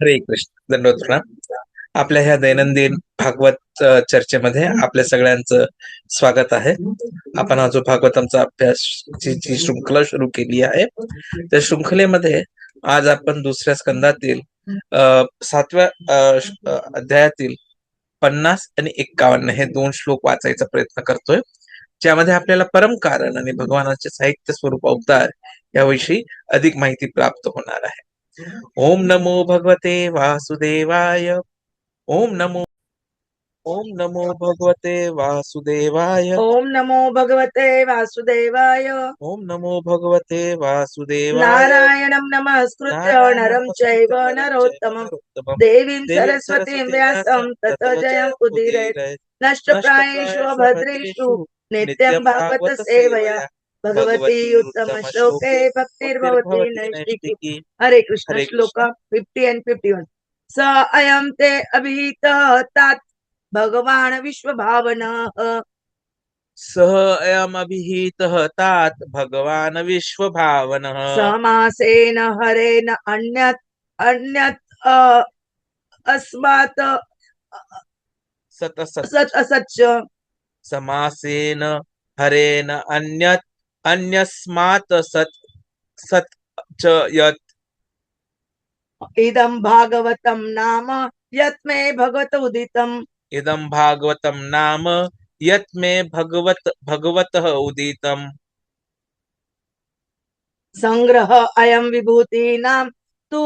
हरे कृष्ण. धन्यवाद प्रणाम आपल्या ह्या दैनंदिन भागवत चर्चेमध्ये आपल्या सगळ्यांचं स्वागत आहे. आपण हा जो भागवतांचा अभ्यास ची जी शृंखला सुरू केली आहे त्या शृंखलेमध्ये आज आपण दुसऱ्या स्कंदातील सातव्या अध्यायातील पन्नास आणि एक्कावन्न हे दोन श्लोक वाचायचा प्रयत्न करतोय. ज्यामध्ये आपल्याला परम कारण आणि भगवानाचे साहित्य स्वरूप अवतार याविषयी अधिक माहिती प्राप्त होणार आहे. ओम नमो भगवते वासुदेवाय. ओम नमो ओम नमो भगवते वासुदेवाय. ओम नमो भगवते वासुदेवाय. ओम नमो भगवते वासुदेवाय. नारायणं नमस्कृत्य नरं चैव नरोत्तमं देवीं सरस्वतीं व्यासं ततो जयं उदीरये नष्टप्रायेषु भद्रेषु नित्यं भागवत सेवया भगवती उत्तम श्लोके भक्तिर्भवती नैष्टिकी हरे कृष्ण श्लोक फिफ्टी अँड फिफ्टी वन। स अयं ते अभिहित तात भगवान विश्वभावन। सह अयमभिहितः तात भगवान विश्वभावनः। समासेन हरेन अन्यत् अन्यत् अस्मात् सत सत असत् असच्च समासेन हरेन अन्यत् अन्यस्मात् सत् सत् च यत्। इदं भागवतं नाम यत् मे भगवत उदितम्। इदं भागवतं नाम यत् मे भगवत भगवतः उदितम्। सङ्ग्रह अयं विभूतीनां तु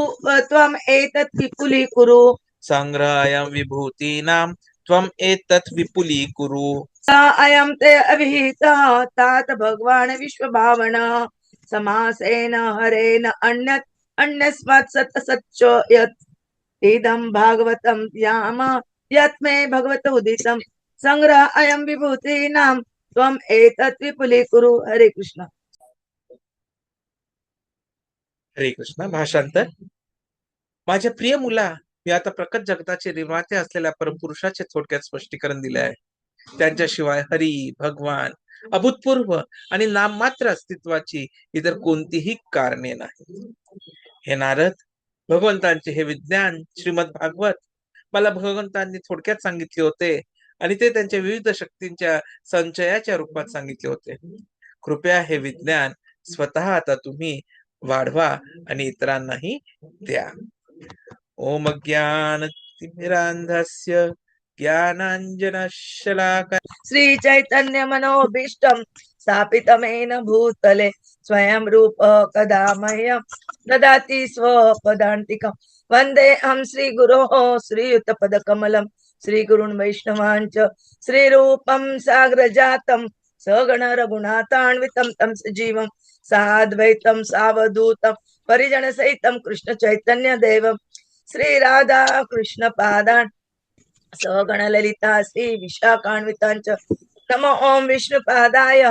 त्वम् एतत् विपुलीकुरु सङ्ग्रहायं विभूतीनां त्वम् एतत् विपुलीकुरु स अयं ते अभिहितः तात भगवान् विश्वभावन समासेन हरेन अन्यत् अन्यस्मात् सत सच्च यत्। इदं भागवतं याम यत् मे भगवत उदितं। संग्रह अयं विभूतीनां त्वम् एतत् विपुलीकुरु हरे कृष्ण। हरे कृष्ण भाषांतर माझ्या प्रिय मुला मी आता प्रकट जगताचे निर्माते असलेल्या परमपुरुषाचे थोडक्यात स्पष्टीकरण दिले आहे. त्यांच्याशिवाय हरी भगवान अभूतपूर्व आणि नाममात्र अस्तित्वाची इतर कोणतीही कारणे नाही. हे नारद भगवंतांचे हे विज्ञान श्रीमद भागवत मला भगवंतांनी थोडक्यात सांगितले होते आणि ते त्यांच्या विविध शक्तींच्या संचयाच्या रूपात सांगितले होते. कृपया हे विज्ञान स्वतः आता तुम्ही वाढवा आणि इतरांनाही द्या. ओम ज्ञान तिमिरांधस्य ज्ञानांजनशलाका श्री चैतन्य मनोभीष्टं स्थापितमेन भूतले स्वयं रूप कदा मह्यं ददाति स्वपदान्तिकं। वन्देऽहं श्रीगुरोः श्रीयुतपदकमलं श्रीगुरुन् वैष्णवान् च श्रीरूपं साग्रजातं सगण रघुनाथान्वितं तं सजीवं साद्वैतं सावधूतं परिजनसहितं कृष्ण चैतन्य श्रीराधा कृष्णपादान् सगणललिता ललिता विशाखान्वितांच नमो ओम विष्णुपादाय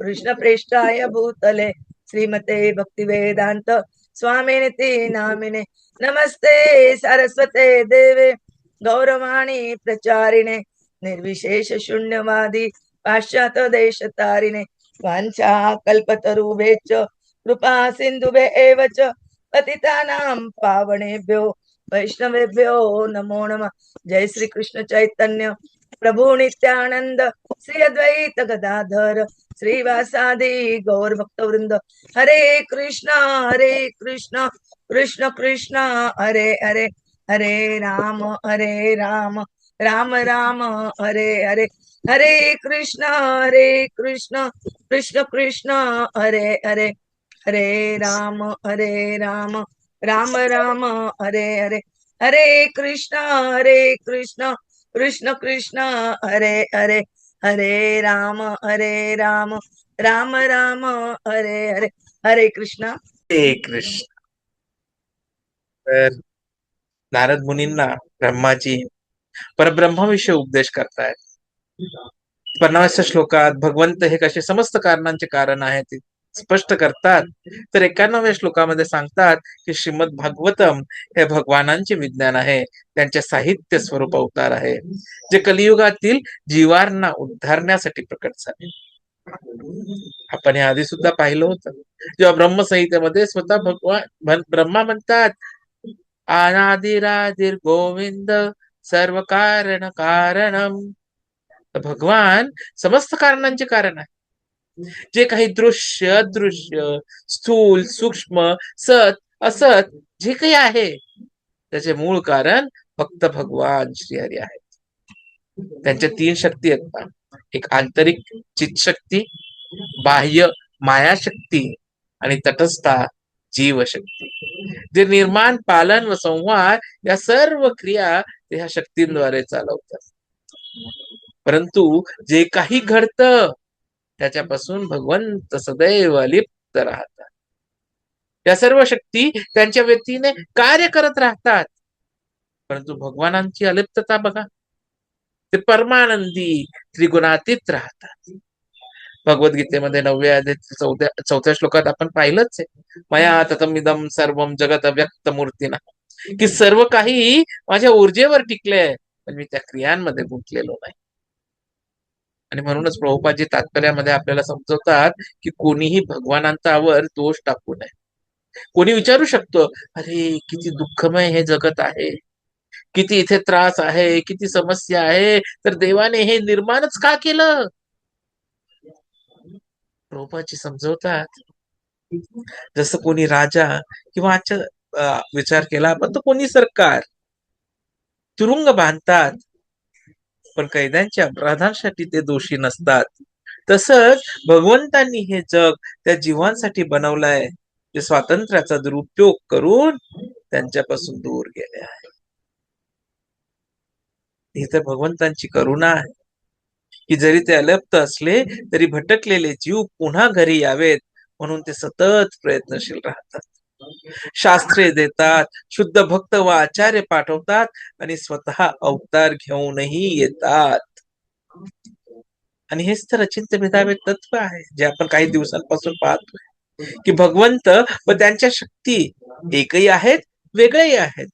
कृष्णप्रेष्ठाय भूतले श्रीमते भक्तिवेदांत स्वामिनिति नामिने। नमस्ते सरस्वते देवे गौरवाणी प्रचारिणे निर्विशेष शून्यवादी पाश्चात देश तारिणे वाञ्छा च कृपा सिन्धुभे एव च पतितानां पावणेभ्यो वैष्णवेभ्यो नमो नमः। जय श्री कृष्ण चैतन्य। प्रभु नित्यानंद श्री अद्वैत गदाधर। श्रीवासादि गौर भक्त वृंद हरे कृष्णा हरे कृष्ण। कृष्ण कृष्ण हरे हरे। हरे राम हरे राम। राम राम हरे हरे। हरे कृष्ण हरे कृष्ण। कृष्ण कृष्ण हरे हरे। हरे राम हरे राम। राम राम हरे हरे हरे कृष्ण हरे कृष्ण कृष्ण कृष्ण हरे हरे हरे राम हरे राम राम राम हरे हरे हरे कृष्ण। हरे कृष्ण। तर नारद मुनींना ब्रह्माची परब्रह्माविषयी उपदेश करतायत. पन्नाव्या श्लोकात भगवंत हे कसे समस्त कारणांचे कारण आहे ते स्पष्ट करतात. तर एकानव्या श्लोकामध्ये सांगतात की श्रीमद भागवतम हे भगवानांचे विज्ञान आहे. त्यांचे साहित्य स्वरूप अवतार आहे. जे कलियुगातील जीवांना उद्धारण्यासाठी प्रकट झाले. आपण या आधी सुद्धा पाहिलं होतं. जेव्हा ब्रह्मसंहितेमध्ये स्वतः भगवान ब्रह्मा म्हणतात अनादिराधीर गोविंद सर्व कारण कारणम भगवान समस्त कारणांचे कारण आहे. जे काही दृश्य दृश्य स्थूल सूक्ष्म सत असत जे काही आहे त्याचे मूळ कारण फक्त भगवान श्रीहरी आहेत. त्यांच्या तीन शक्ती आहेत ना. एक आंतरिक चितशक्ती बाह्य मायाशक्ती आणि तटस्था जीवशक्ती. जे निर्माण पालन व संहार या सर्व क्रिया ते ह्या शक्तींद्वारे चालवतात. परंतु जे काही घडतं त्याच्यापासून भगवंत सदैव अलिप्त राहतात. या सर्व शक्ती त्यांच्या व्यक्तीने कार्य करत राहतात. परंतु भगवानांची अलिप्तता बघा. ते परमानंदी त्रिगुणातीत राहतात. भगवद्गीतेमध्ये नवव्या चौथ्या चौथ्या श्लोकात आपण पाहिलंच आहे. मया ततमिदम सर्वम जगत व्यक्त मूर्तीना की सर्व काही माझ्या ऊर्जेवर टिकले पण मी त्या क्रियांमध्ये गुंतलेलो नाही. आणि म्हणूनच प्रभुपाजी तात्पर्यामध्ये आपल्याला समजवतात की कोणीही भगवानांतावर दोष टाकू नये. कोणी विचारू शकतो अरे किती दुःखमय हे जगत आहे. किती इथे त्रास आहे किती समस्या आहे तर देवाने हे निर्माणच का केलं? प्रभुपाजी समजवतात जसं कोणी राजा किंवा आजच्या विचार केला आपण तर कोणी सरकार तुरुंग बांधतात पण कैद्यांच्या अपराधांसाठी ते दोषी नसतात. तसंच भगवंतांनी हे जग त्या जीवांसाठी बनवलंय ते स्वातंत्र्याचा दुरुपयोग करून त्यांच्यापासून दूर गेले आहे. ही तर भगवंतांची करुणा आहे. की जरी ते अलप्त असले तरी भटकलेले जीव पुन्हा घरी यावेत म्हणून ते सतत प्रयत्नशील राहतात. शास्त्रे देतात शुद्ध भक्त व आचार्य पाठवतात आणि स्वतः अवतार घेऊनही येतात. आणि हेच तर अचिंत्य भेदावे तत्व आहे जे आपण काही दिवसांपासून पाहतोय की भगवंत व त्यांच्या शक्ती एकही आहेत वेगळेही आहेत.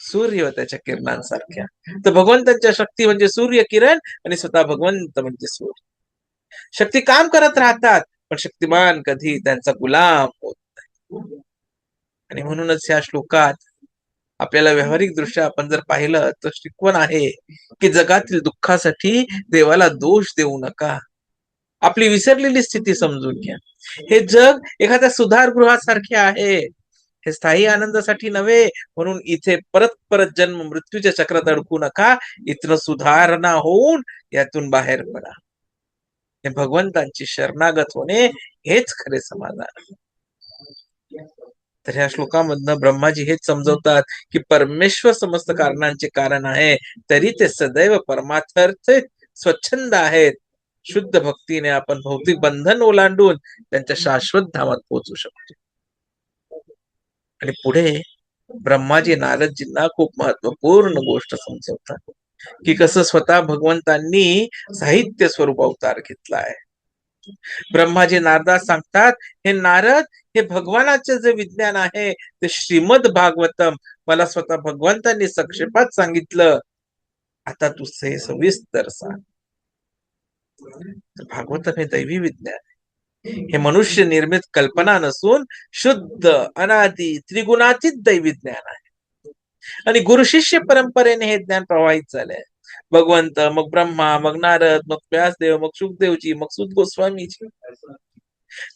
सूर्य व त्याच्या किरणांसारख्या. तर भगवंतांच्या शक्ती म्हणजे सूर्य किरण आणि स्वतः भगवंत म्हणजे सूर्य. शक्ती काम करत राहतात पण शक्तिमान कधी त्यांचा गुलाम होत आणि म्हणूनच या श्लोकात आपल्याला व्यावहारिक दृष्ट्या आपण जर पाहिलं तर शिकवण आहे की जगातील दुःखासाठी देवाला दोष देऊ नका. आपली विसरलेली स्थिती समजून घ्या. हे जग एखाद्या सुधारगृहासारखे आहे. हे स्थायी आनंदासाठी नव्हे म्हणून इथे परत परत जन्म मृत्यूच्या चक्रात अडकू नका. इथनं सुधारणा होऊन यातून बाहेर पडा. हे भगवंतांची शरणागत होणे हेच खरे समाधान. तर ह्या श्लोकामधनं ब्रह्माजी हेच समजवतात की परमेश्वर समस्त कारणांचे कारण आहे तरी ते सदैव परमार्थ स्वच्छंद आहेत. शुद्ध भक्तीने आपण भौतिक बंधन ओलांडून त्यांच्या शाश्वत धामात पोहोचू शकतो. आणि पुढे ब्रह्माजी नारदजींना खूप महत्त्वपूर्ण गोष्ट समजवतात की कसं स्वतः भगवंतांनी साहित्य स्वरूप अवतार घेतला आहे ब्रह्माजी नारदास सांगतात हे नारद हे भगवानाचे जे विज्ञान आहे ते श्रीमद भागवतम. मला स्वतः भगवंतांनी संक्षेपात सांगितलं. आता तू से सविस्तर सांग. भागवतम हे दैवी विज्ञान आहे. हे मनुष्य निर्मित कल्पना नसून शुद्ध अनादी त्रिगुणातीत दैवी ज्ञान आहे. आणि गुरु शिष्य परंपरेने हे ज्ञान प्रवाहित झालंय. भगवंत मग ब्रह्मा मग नारद मग व्यासदेव मग सुखदेवजी मग सुद गोस्वामीजी.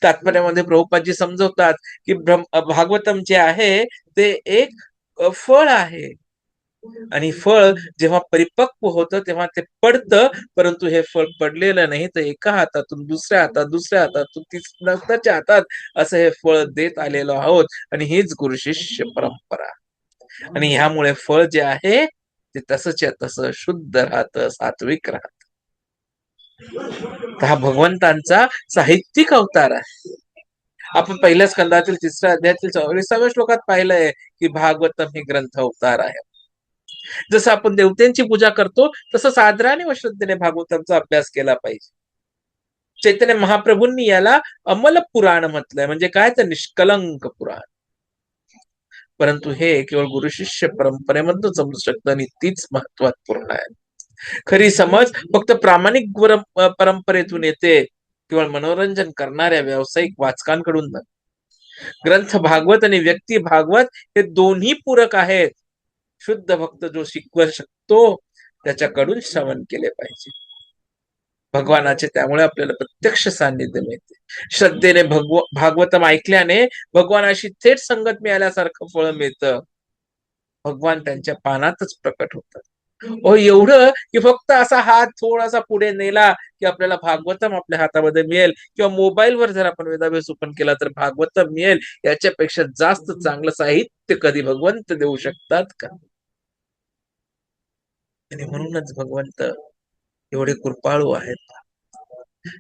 तात्पर्यामध्ये प्रभुपाजी समजवतात की ब्रह्म भागवतम जे आहे ते एक फळ आहे. आणि फळ जेव्हा परिपक्व होतं तेव्हा ते पडतं परंतु हे फळ पडलेलं नाही तर एका हातातून दुसऱ्या हातात दुसऱ्या हातातून तिसऱ्याच्या नंतरच्या हातात असं हे फळ देत आलेलो आहोत. आणि हीच गुरु शिष्य परंपरा. आणि ह्यामुळे फळ जे आहे ते तसंच्या तसं शुद्ध राहतं सात्विक राहत. हा भगवंतांचा साहित्यिक अवतार आहे. आपण पहिल्या स्कंदातील तिसऱ्या अध्यायातील चौवीसाव्या श्लोकात पाहिलंय की भागवतम हे ग्रंथ अवतार आहे. जसं आपण देवतेंची पूजा करतो तसं सादराने व श्रद्धेने भागवतांचा अभ्यास केला पाहिजे. चैतन्य महाप्रभूंनी याला अमल पुराण म्हटलंय. म्हणजे काय तर निष्कलंक पुराण. परंतु हे केवळ गुरु शिष्य परंपरेमधून समजू शकतं आणि तीच महत्त्वपूर्ण आहे. खरी समज फक्त प्रामाणिक परंपरेतून येते केवळ मनोरंजन करणाऱ्या व्यावसायिक वाचकांकडून ग्रंथ भागवत आणि व्यक्ती भागवत हे दोन्ही पूरक आहेत. शुद्ध भक्त जो शिकवू शकतो त्याच्याकडून श्रवण केले पाहिजे. भगवानाचे त्यामुळे आपल्याला प्रत्यक्ष सान्निध्य मिळते. श्रद्धेने भगव भागवतम ऐकल्याने भगवानाशी थेट संगत मिळाल्यासारखं फळ मिळतं. भगवान त्यांच्या पानातच प्रकट होतात. ओ एवढं की फक्त असा हात थोडासा पुढे नेला की आपल्याला भागवतम आपल्या हातामध्ये मिळेल. किंवा मोबाईलवर जर आपण वेदाभ्यास ओपन केला तर भागवतम मिळेल. याच्यापेक्षा जास्त चांगलं साहित्य कधी भगवंत देऊ शकतात का? आणि म्हणूनच भगवंत एवढे कृपाळू आहेत.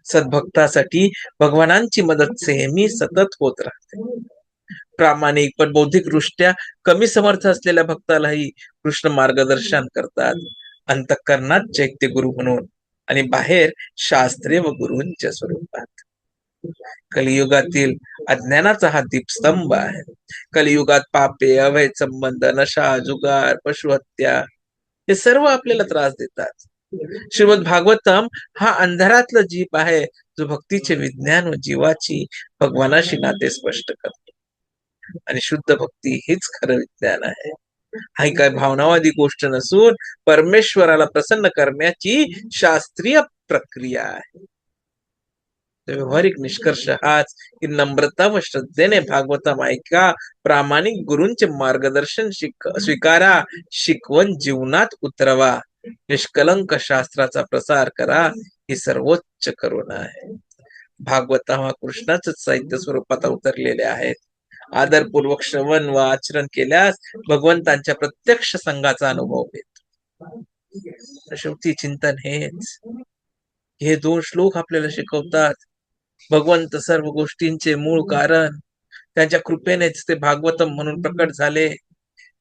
सद्भक्तासाठी भगवानांची मदत नेहमी सतत होत राहते. प्रामाणिक पण बौद्धिक दृष्ट्या कमी समर्थ असलेल्या भक्तालाही कृष्ण मार्गदर्शन करतात. अंतकरणात चैत्य गुरु म्हणून आणि बाहेर शास्त्रीय व गुरूंच्या स्वरूपात. कलियुगातील अज्ञानाचा हा दीपस्तंभ आहे. कलियुगात पापे अवैध संबंध नशा जुगार पशुहत्या हे सर्व आपल्याला त्रास देतात. श्रीमद भागवतम हा अंधारातलं जीप आहे जो भक्तीचे विज्ञान व जीवाची भगवानाशी नाते स्पष्ट करतो. आणि शुद्ध भक्ती हेच खरं विज्ञान आहे. ही काय भावनावादी गोष्ट नसून परमेश्वराला प्रसन्न करण्याची शास्त्रीय प्रक्रिया आहे. व्यावहारिक निष्कर्ष हाच की नम्रता व श्रद्धेने भागवतम ऐका प्रामाणिक गुरूंचे मार्गदर्शन शिक स्वीकारा शिकवण जीवनात उतरवा. निष्कलंक शास्त्राचा प्रसार करा ही सर्वोच्च करुणा आहे. भागवत हा कृष्णाच साहित्य स्वरूपात अवतरलेले आहेत. आदरपूर्वक श्रवण व आचरण केल्यास भगवंतांच्या प्रत्यक्ष संघाचा अनुभव येतो शेवटी चिंतन हेच. हे दोन श्लोक आपल्याला शिकवतात. भगवंत सर्व गोष्टींचे मूळ कारण त्यांच्या कृपेनेच ते भागवतम म्हणून प्रकट झाले.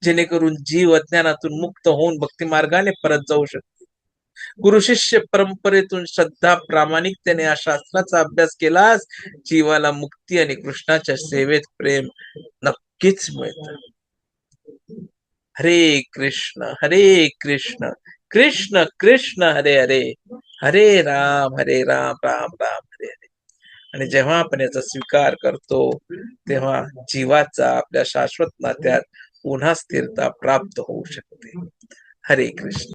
जेणेकरून जीव अज्ञानातून मुक्त होऊन भक्ती मार्गाने परत जाऊ शकते. गुरु शिष्य परंपरेतून श्रद्धा प्रामाणिकतेने या शास्त्राचा अभ्यास केलास जीवाला मुक्ती आणि कृष्णाच्या सेवेत प्रेम नक्कीच मिळत. हरे कृष्ण हरे कृष्ण कृष्ण कृष्ण हरे हरे हरे राम हरे राम राम राम हरे हरे. आणि जेव्हा आपण याचा स्वीकार करतो तेव्हा जीवाचा आपल्या शाश्वत नात्यात पुन्हा स्थिरता प्राप्त होऊ शकते. हरे कृष्ण.